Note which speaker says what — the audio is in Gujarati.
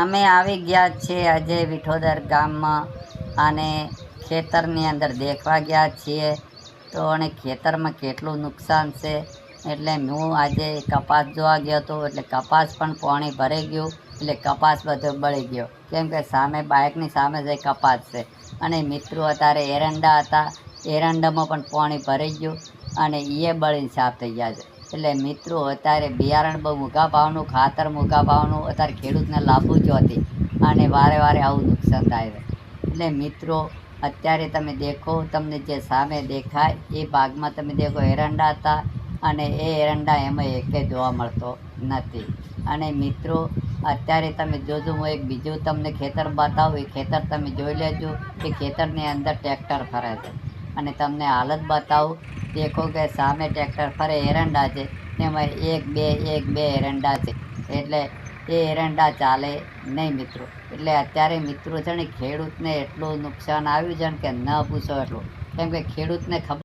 Speaker 1: અમે આવી ગયા છીએ આજે વિઠોદર ગામમાં અને ખેતરની અંદર દેખવા ગયા છીએ. તો અને ખેતરમાં કેટલું નુકસાન છે? એટલે હું આજે કપાસ જોવા ગયો હતો એટલે કપાસ પણ પાણી ભરાઈ ગયું, એટલે કપાસ બધો બળી ગયો. કેમ કે સામે બાઇકની સામે જે કપાસ છે. અને મિત્રો અત્યારે એરંડા હતા, એરંડામાં પણ પાણી ભરાઈ ગયું અને એ બળીને સાફ થઈ ગયા છે. એટલે મિત્રો, અત્યારે બિયારણ બહુ મૂકા ભાવનું ખાતર મૂકા ભાવનું અત્યારે ખેડૂતને લાભો જ હતી. અને વારે વારે આવું નુકસાન થાય છે. એટલે મિત્રો, અત્યારે તમે દેખો, તમને જે સામે દેખાય, એ ભાગમાં તમે દેખો એરંડા હતા. અને એ એરંડા એમાં એકે જોવા મળતો નથી. અને મિત્રો, અત્યારે તમે જોજો, હું એક બીજું તમને ખેતર બતાવું. એ ખેતર તમે જોઈ લેજો કે ખેતરની અંદર ટ્રેક્ટર ફરે છે. અને તમને હાલત બતાવું દેખો કે સામે ટ્રેક્ટર ફરે એરંડા છે. એમાં એક, બે એક, બે એરંડા છે. એટલે એ એરંડા ચાલે નહીં મિત્રો. એટલે અત્યારે મિત્રો છે ને ખેડૂતને એટલું નુકસાન આવ્યું છે ને કે ન પૂછો એટલું. કેમ કે ખેડૂતને ખબર